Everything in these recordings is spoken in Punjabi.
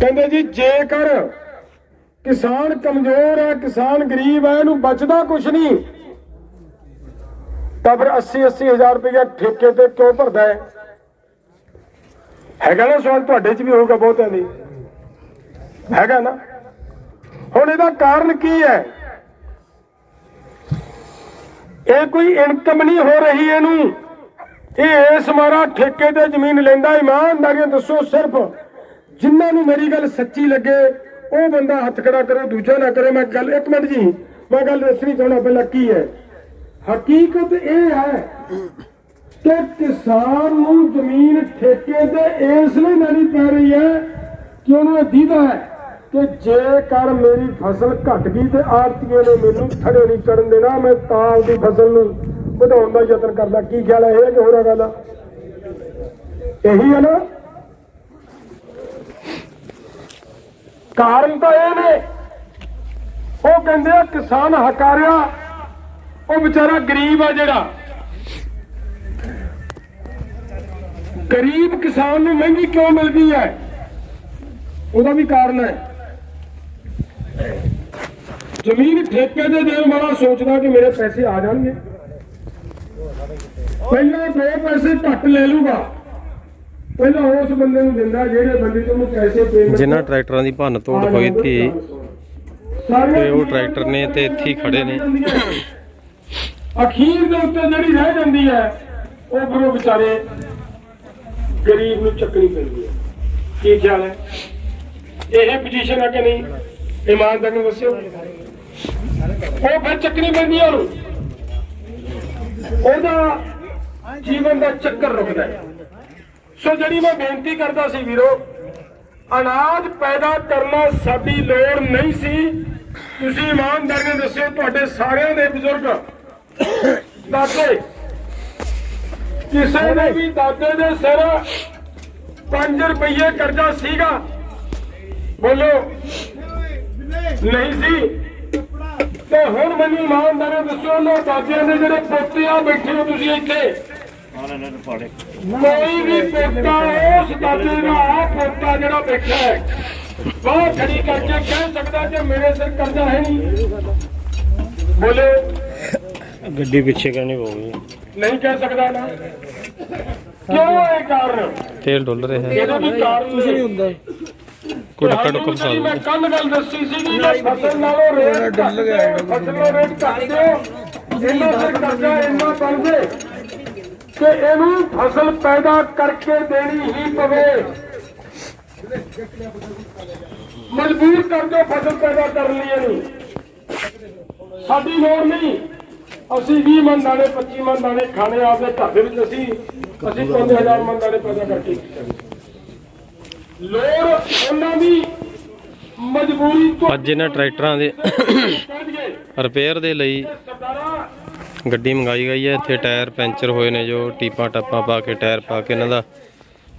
ਕਹਿੰਦੇ ਜੀ, ਜੇਕਰ ਕਿਸਾਨ ਕਮਜ਼ੋਰ ਹੈ, ਕਿਸਾਨ ਗਰੀਬ ਹੈ, ਇਹਨੂੰ ਬਚਦਾ ਕੁਛ ਨਹੀਂ। ਤਾਂ ਫਿਰ 80 80 ਹਜ਼ਾਰ ਰੁਪਏ ਠੇਕੇ ਤੇ ਕਿਉਂ ਭਰਦਾ ਹੈ? ਹੈਗਾ ਨਾ ਸਵਾਲ ਤੁਹਾਡੇ 'ਚ ਵੀ ਹੋਊਗਾ ਬਹੁਤਿਆਂ ਦੀ ਹੈਗਾ ਨਾ। ਹੁਣ ਇਹਦਾ ਕਾਰਨ ਕੀ ਹੈ? ਇਹ ਕੋਈ ਇਨਕਮ ਨਹੀਂ ਹੋ ਰਹੀ ਇਹਨੂੰ। ਇਹ ਇਸ ਮਾਰਾ ਠੇਕੇ ਤੇ ਜ਼ਮੀਨ ਲੈਂਦਾ, ਇਮਾਨਦਾਰੀਆਂ ਦੱਸੋ ਸਿਰਫ। ਜਿਨ੍ਹਾਂ ਨੂੰ ਮੇਰੀ ਗੱਲ ਸੱਚੀ ਲੱਗੇ, ਉਹ ਬੰਦਾ ਹੱਥ ਖੜਾ ਕਰੋ, ਦੂਜਾ ਨਾ ਕਰੇ। ਮੈਂ ਗੱਲ ਇੱਕ ਮਿੰਟ ਜੀ, ਮੈਂ ਗੱਲ ਦੱਸਣੀ ਚਾਹੁੰਦਾ ਪਹਿਲਾਂ ਕੀ ਹੈ? ਹਕੀਕਤ ਇਹ ਹੈ ਕਿ ਕਿਸਾਨ ਨੂੰ ਜ਼ਮੀਨ ਠੇਕੇ ਤੇ ਇਸ ਲਈ ਲੈਣੀ ਪੈ ਰਹੀ ਹੈ ਕਿ ਉਹਨੂੰ ਇਹ ਦੀਦਾ ਹੈ ਕਿ ਜੇਕਰ ਮੇਰੀ ਫਸਲ ਘਟ ਗਈ ਤੇ ਆੜਤੀਏ ਨੇ ਮੈਨੂੰ ਖੜੇ ਨਹੀਂ ਕਰਨ ਦੇਣਾ, ਮੈਂ ਤਾਂ ਆਪਦੀ ਫਸਲ ਨੂੰ ਵਧਾਉਣ ਦਾ ਯਤਨ ਕਰਦਾ। ਕੀ ਖਿਆਲ ਹੈ ਇਹ ਕਿ ਹੋਰ ਗੱਲ? ਆ ਇਹੀ ਹੈ ਨਾ ਕਾਰਨ ਤਾਂ ਇਹ ਨੇ। ਉਹ ਕਹਿੰਦੇ ਆ ਕਿਸਾਨ ਹਕਾਰਿਆ ਉਹ ਵਿਚਾਰਾ ਗਰੀਬ ਆ ਜਿਹੜਾ। ਗਰੀਬ ਕਿਸਾਨ ਨੂੰ ਮਹਿੰਗੀ ਕਿਉਂ ਮਿਲਦੀ ਹੈ? ਉਹਦਾ ਵੀ ਕਾਰਨ ਹੈ। ਜ਼ਮੀਨ ਠੇਕੇ ਤੇ ਦੇਣ ਵਾਲਾ ਸੋਚਦਾ ਕਿ ਮੇਰੇ ਪੈਸੇ ਆ ਜਾਣਗੇ। ਪਹਿਲਾਂ ਦੋ ਪੈਸੇ ਘੱਟ ਲੈ ਲੂਗਾ। ਪਹਿਲਾਂ ਉਸ ਬੰਦੇ ਨੂੰ ਦਿੰਦਾ ਜਿਹੜੇ ਬੰਦੇ ਤੋਂ ਉਹਨੂੰ ਪੈਸੇ ਪੇਮੈਂਟ ਜਿਨ੍ਹਾਂ ਟਰੈਕਟਰਾਂ ਦੀ ਭੰਨ ਤੋੜ ਹੋਈ ਸੀ। ਤੇ ਉਹ ਟਰੈਕਟਰ ਨੇ ਤੇ ਇੱਥੇ ਹੀ ਖੜੇ ਨੇ। ਅਖੀਰ ਦੇ ਉੱਤੇ ਜਿਹੜੀ ਰਹਿ ਜਾਂਦੀ ਹੈ ਉਹ ਫਿਰ ਵਿਚਾਰੇ ਗਰੀਬ ਨੂੰ ਚੱਕਣੀ ਪੈਂਦੀ ਹੈ। ਕੀ ਖਿਆਲ ਹੈ? ਇਹ ਪੋਜੀਸ਼ਨ ਹੈ ਕਿ ਨਹੀਂ? ਇਮਾਨਦਾਰ ਨੂੰ ਦੱਸਿਓ। ਉਹ ਫਿਰ ਚੱਕਣੀ ਪੈਂਦੀ ਹੈ ਉਹਨੂੰ। ਉਹਦਾ ਜੀਵਨ ਦਾ ਚੱਕਰ ਰੁਕਦਾ ਹੈ। ਸੋ ਜਿਹੜੀ ਮੈਂ ਬੇਨਤੀ ਕਰਦਾ ਸੀ ਵੀਰੋ, ਅਨਾਜ ਪੈਦਾ ਕਰਨਾ ਸਾਡੀ ਲੋੜ ਨਹੀਂ ਸੀ। ਤੁਸੀਂ ਇਮਾਨਦਾਰ ਨੇ ਦੱਸਿਓ, ਤੁਹਾਡੇ ਸਾਰਿਆਂ ਦੇ ਬਜ਼ੁਰਗ। ਦਾਦੇ, ਕਿਸੇ ਦੇ ਵੀ ਦਾਦੇ ਦੇ ਸਿਰ 5 ਰੁਪਏ ਕਰਜ਼ਾ ਸੀਗਾ, ਬੋਲੋ, ਨਹੀਂ ਸੀ। ਤੇ ਹੁਣ ਮੈਨੂੰ ਇਮਾਨਦਾਰ ਦੱਸੋ ਉਹਨਾਂ ਦਾਦਿਆਂ ਦੇ ਜਿਹੜੇ ਪੋਤੇ ਆ ਬੈਠੇ ਹੋ ਤੁਸੀਂ ਇੱਥੇ ਕੋਈ ਵੀ ਪੋਤਾ ਉਸ ਦਾਦੇ ਦਾ ਆ ਪੋਤਾ ਜਿਹੜਾ ਬੈਠਾ ਹੈ ਬਾਹਰ ਖੜੀ ਕਰਕੇ ਕਹਿ ਸਕਦਾ ਕਿ ਮੇਰੇ ਸਿਰ ਕਰਜ਼ਾ ਹੈ ਨਹੀਂ। ਬੋਲੇ। ਗੱਡੀ ਪਿੱਛੇ ਕਰਨੀ ਪਊਗੀ। ਨਹੀਂ ਕਹਿ ਸਕਦਾ ਨਾ। ਕਿਉਂ ਇਹ ਕਾਰਨ? ਤੇਲ ਡੁੱਲ ਰਿਹਾ। ਹੈ ਇਹਦਾ ਵੀ ਕਾਰਨ ਕੁਝ ਨਹੀਂ ਹੁੰਦਾ। ਕੋਈ ਡੱਕਾ ਡੁੱਕਾ ਫਸਾ ਮੈਂ। ਕੱਲ ਗੱਲ ਦੱਸੀ ਸੀ ਕਿ ਫਸਲ ਨਾਲੋਂ ਰੇਟ ਡੁੱਲ ਗਿਆ ਫਸਲ ਦਾ ਰੇਟ ਘੱਟ ਦਿਓ। ਇਹਨਾਂ ਤੇ ਕਰਜ਼ਾ ਇੰਨਾ ਬਣ ਜੇ। ਕਿ ਇਹਨੂੰ ਫਸਲ ਪੈਦਾ ਕਰਕੇ ਦੇਣੀ ਹੀ ਪਵੇ। ਮਜਬੂਰ ਕਰ ਦਿਓ ਫਸਲ ਪੈਦਾ ਕਰਨ ਲਈ ਇਹਨੂੰ। ਸਾਡੀ ਲੋੜ ਨਹੀਂ। ਅਸੀਂ 20 ਮਨ ਦਾਣੇ 25 ਮਨ ਦਾਣੇ ਖਾਣੇ ਆਪਦੇ ਘਰ ਦੇ ਵਿੱਚ ਅਸੀਂ। ਅਸੀਂ 5000 ਮਨ ਦਾਣੇ ਪੈਦਾ ਕਰਕੇ ਲੋੜ ਉਹਨਾਂ ਦੀ ਮਜਬੂਰੀ ਤੋਂ ਅੱਜ ਇਹਨਾਂ ਟਰੈਕਟਰਾਂ ਦੇ ਰਿਪੇਅਰ ਦੇ ਲਈ ਗੱਡੀ ਮੰਗਾਈ ਗਈ ਹੈ। ਇੱਥੇ ਟਾਇਰ ਪੈਂਚਰ ਹੋਏ ਨੇ ਜੋ ਟੀਪਾਂ ਟੱਪਾਂ ਪਾ ਕੇ ਟਾਇਰ ਪਾ ਕੇ ਇਹਨਾਂ ਦਾ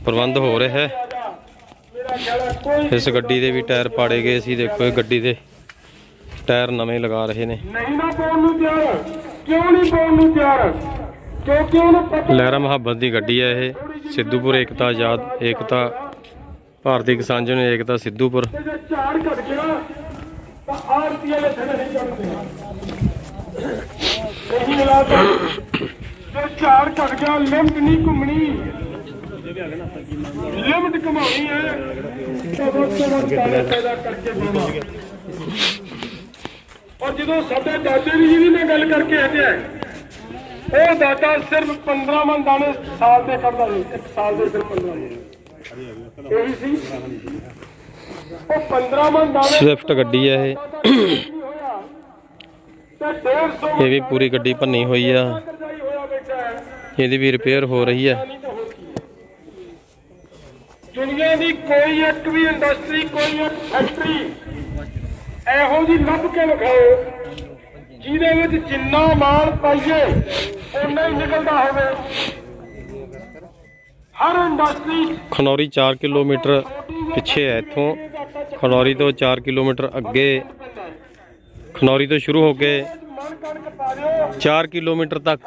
ਪ੍ਰਬੰਧ ਹੋ ਰਿਹਾ ਹੈ। ਇਸ ਗੱਡੀ ਦੇ ਵੀ ਟਾਇਰ ਪਾੜੇ ਗਏ ਸੀ। ਦੇਖੋ ਇਹ ਗੱਡੀ ਦੇ ਟਾਇਰ ਨਵੇਂ ਲਗਾ ਰਹੇ ਨੇ। ਨਹੀਂ ਨਾ ਪਾਉਣ ਨੂੰ ਤਿਆਰ। ਕਿਉਂ ਨਹੀਂ ਪਾਉਣ ਨੂੰ ਤਿਆਰ? ਕਿਉਂਕਿ ਉਹਨੂੰ ਪਤਾ ਲਹਿਰਾ ਮੁਹੱਬਤ ਦੀ ਗੱਡੀ ਹੈ ਇਹ। ਸਿੱਧੂਪੁਰ ਏਕਤਾ ਆਜ਼ਾਦ ਏਕਤਾ ਭਾਰਤੀ ਕਿਸਾਨ ਜਨ ਏਕਤਾ ਸਿੱਧੂਪੁਰ। ਕਿ ਜੇ ਝਾੜ ਘਟ ਗਿਆ ਤਾਂ ਨੇ ਥੱਲੇ ਨਹੀਂ ਚੜਦੇ ਇਹੀ ਹਾਲਾਤ ਹੈ। ਜੇ ਝਾੜ ਘਟ ਗਿਆ ਲਿਮਟ ਨਹੀਂ ਘੁੰਮਣੀ। ਲਿਮਟ ਘੁਮਾਉਣੀ ਹੈ। ਤਾਂ ਵੱਧ ਤੋਂ ਵੱਧ ਤਾਰੇ ਪੈਦਾ ਕਰਕੇ ਪਾਵਾਂ ਔਰ ਜਦੋਂ ਸਾਡੇ ਦਾਦੇ ਵੀ ਜਿਹਦੀ ਮੈਂ ਗੱਲ ਕਰਕੇ ਹਟਿਆ ਉਹ ਦਾਦਾ ਸਿਰਫ 15 ਮਨ ਦਾਣੇ ਸਾਲ ਦੇ ਕੱਢਦਾ ਸੀ ਇੱਕ ਸਾਲ ਦੇ ਸਿਰਫ 15 ਮਨ ਇਹੀ ਸੀ। ਉਹ 15 ਮਨ ਦਾਣੇ ਸਵਿਫਟ ਗੱਡੀ ਹੈ ਇਹ ਨਹੀਂ ਹੋਇਆ ਤੇ 150 ਇਹ ਵੀ ਪੂਰੀ ਗੱਡੀ ਭੰਨੀ ਹੋਈ ਆ। ਇਹਦੀ ਵੀ ਰਿਪੇਅਰ ਹੋ ਰਹੀ ਹੈ। ਦੁਨੀਆ ਦੀ ਕੋਈ ਇੱਕ ਵੀ ਇੰਡਸਟਰੀ ਕੋਈ ਇੱਕ ਫੈਕਟਰੀ ਇਹੋ ਜੀ ਲੱਭ ਕੇ ਵਿਖਾਓ ਜਿਹਦੇ ਵਿੱਚ ਜਿੰਨਾ ਮਾਲ ਪਾਈਏ ਉਨਾ ਹੀ ਨਿਕਲਦਾ ਹੋਵੇ। ਹਰ ਇੰਡਸਟਰੀ ਖਨੌਰੀ 4 ਕਿਲੋਮੀਟਰ ਪਿੱਛੇ ਹੈ ਇੱਥੋਂ। ਖਨੌਰੀ ਤੋਂ 4 ਕਿਲੋਮੀਟਰ ਅੱਗੇ ਖਨੌਰੀ ਤੋਂ ਸ਼ੁਰੂ ਹੋ ਕੇ ਮਨ ਕਣਕ ਪਾ ਦਿਓ 4 ਕਿਲੋਮੀਟਰ ਤੱਕ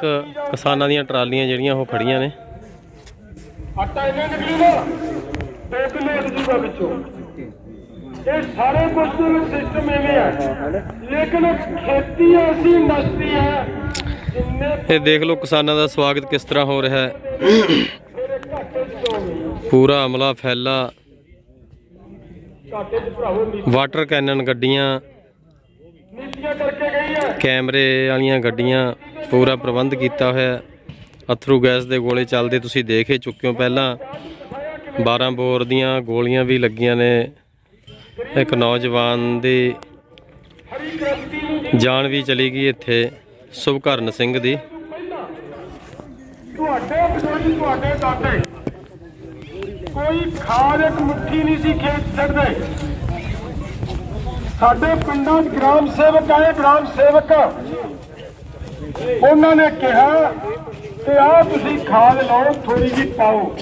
ਕਿਸਾਨਾਂ ਦੀਆਂ ਟਰਾਲੀਆਂ ਜਿਹੜੀਆਂ ਉਹ ਖੜੀਆਂ ਨੇ। ਆਟਾ ਇੰਨਾ ਨਿਕਲੂਗਾ 2 ਕਿਲੋ ਨਿਕਲੂਗਾ ਵਿੱਚੋਂ? ਇਹ ਸਾਰੇ ਕੁਝ ਦੇ ਵਿੱਚ ਸਿਸਟਮ ਐਵੇਂ ਹੈ ਲੇਕਿਨ ਖੇਤੀ ਐਸੀ ਇੰਡਸਟਰੀ ਹੈ ਇਹ ਦੇਖ ਲਓ ਕਿਸਾਨਾਂ ਦਾ ਸਵਾਗਤ ਕਿਸ ਤਰ੍ਹਾਂ ਹੋ ਰਿਹਾ ਹੈ। ਪੂਰਾ ਅਮਲਾ ਫੈਲਾ। ਵਾਟਰ ਕੈਨਨ ਗੱਡੀਆਂ ਨੀਤੀਆਂ ਕਰਕੇ ਗਈ ਹੈ ਕੈਮਰੇ ਵਾਲੀਆਂ ਗੱਡੀਆਂ ਪੂਰਾ ਪ੍ਰਬੰਧ ਕੀਤਾ ਹੋਇਆ। ਅਥਰੂ ਗੈਸ ਦੇ ਗੋਲੇ ਚੱਲਦੇ ਤੁਸੀਂ ਦੇਖ ਹੀ ਚੁੱਕੇ ਹੋ। ਪਹਿਲਾਂ 12 ਬੋਰ ਦੀਆਂ ਗੋਲੀਆਂ ਵੀ ਲੱਗੀਆਂ ਨੇ। ਇੱਕ ਨੌਜਵਾਨ ਦੀ ਜਾਨ ਵੀ ਚਲੀ ਗਈ ਇੱਥੇ ਸੁਭਕਰਨ ਸਿੰਘ ਦੀ। ਤੁਹਾਡੇ ਬਜ਼ੁਰਗ ਤੁਹਾਡੇ ਦਾਦੇ। ਕੋਈ ਖਾਦ ਇੱਕ ਮੁੱਠੀ ਨਹੀਂ ਸੀ ਖੇਤ ਛੱਡਦੇ। ਸਾਡੇ ਪਿੰਡਾਂ 'ਚ ਗ੍ਰਾਮ ਸੇਵਕ ਆਏ ਗ੍ਰਾਮ ਸੇਵਕ। ਉਹਨਾਂ ਨੇ ਕਿਹਾ ਕਿ ਆਹ ਤੁਸੀਂ ਖਾਦ ਲਾਓ ਥੋੜੀ ਜਿਹੀ ਪਾਓ।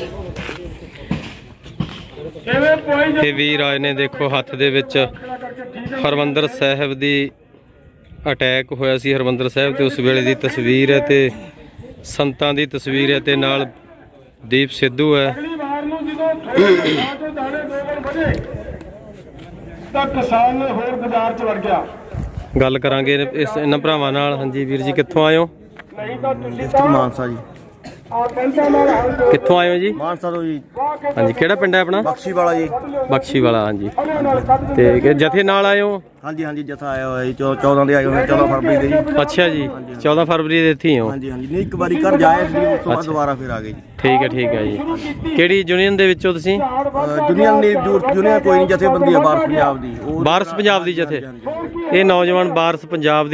ਇਹ ਵੀਰ ਆਏ ਨੇ ਦੇਖੋ ਹੱਥ ਦੇ ਵਿੱਚ ਹਰਮੰਦਰ ਸਾਹਿਬ ਦੀ ਅਟੈਕ ਹੋਇਆ ਸੀ। ਹਰਮੰਦਰ ਸਾਹਿਬ ਤੇ ਉਸ ਵੇਲੇ ਦੀ ਤਸਵੀਰ ਹੈ ਤੇ ਸੰਤਾਂ ਦੀ ਤਸਵੀਰ ਹੈ ਤੇ ਨਾਲ ਦੀਪ ਸਿੱਧੂ ਹੈ। ਤਾਂ ਕਿਸਾਨ ਹੋਰ ਬਾਜ਼ਾਰ 'ਚ ਵੜ ਗਿਆ। ਗੱਲ ਕਰਾਂਗੇ ਇਸ ਇਹਨਾਂ ਭਰਾਵਾਂ ਨਾਲ। ਹਾਂਜੀ ਵੀਰ ਜੀ ਕਿੱਥੋਂ ਆਏ ਹੋ? ਨਹੀਂ ਤਾਂ ਤੁਸੀਂ ਤਾਂ ਮਾਨਸਾ ਜੋ। ਕਿੱਥੋਂ ਆਏ ਹੋ ਜੀ? ਮਾਨਸਾ ਤੋਂ ਜੀ। ਹਾਂਜੀ ਕਿਹੜਾ ਪਿੰਡ ਹੈ ਆਪਣਾ? ਬਖਸ਼ੀ ਵਾਲਾ ਜੀ। ਬਖਸ਼ੀ ਵਾਲਾ ਹਾਂਜੀ। ਤੇ ਕਿ ਜਥੇ ਨਾਲ ਆਏ ਹੋ? ਹਾਂਜੀ ਹਾਂਜੀ ਜਥਾ ਆਇਆ ਹੋਇਆ ਜੀ। 14 ਦੇ ਆਏ ਹੋਏ 14 ਫਰਵਰੀ ਦੇ ਜੀ। ਅੱਛਾ ਜੀ 14 ਫਰਵਰੀ ਦੇ ਇੱਥੇ ਹੀ ਹੋ? ਹਾਂਜੀ ਹਾਂਜੀ। ਨਹੀਂ ਇੱਕ ਵਾਰੀ ਘਰ ਜਾਏ ਸੀ ਉਸ ਤੋਂ ਬਾਅਦ ਦੁਬਾਰਾ ਫਿਰ ਆ ਗਏ ਜੀ। ਠੀਕ ਹੈ ਠੀਕ ਹੈ ਜੀ। ਕਿਹੜੀ ਯੂਨੀਅਨ ਦੇ ਵਿੱਚੋਂ ਤੁਸੀਂ? ਜੁਨੀਅਰ ਨੇ ਜੁਨੀਅਰ ਕੋਈ ਨਹੀਂ ਜਥੇਬੰਦੀ ਆ ਬਾਰ ਪੰਜਾਬ ਦੀ। ਬਾਰਸ ਪੰਜਾਬ ਦੀ ਜਥੇ? ਇਹ ਨੌਜਵਾਨ ਬਾਰਸ ਪੰਜਾਬ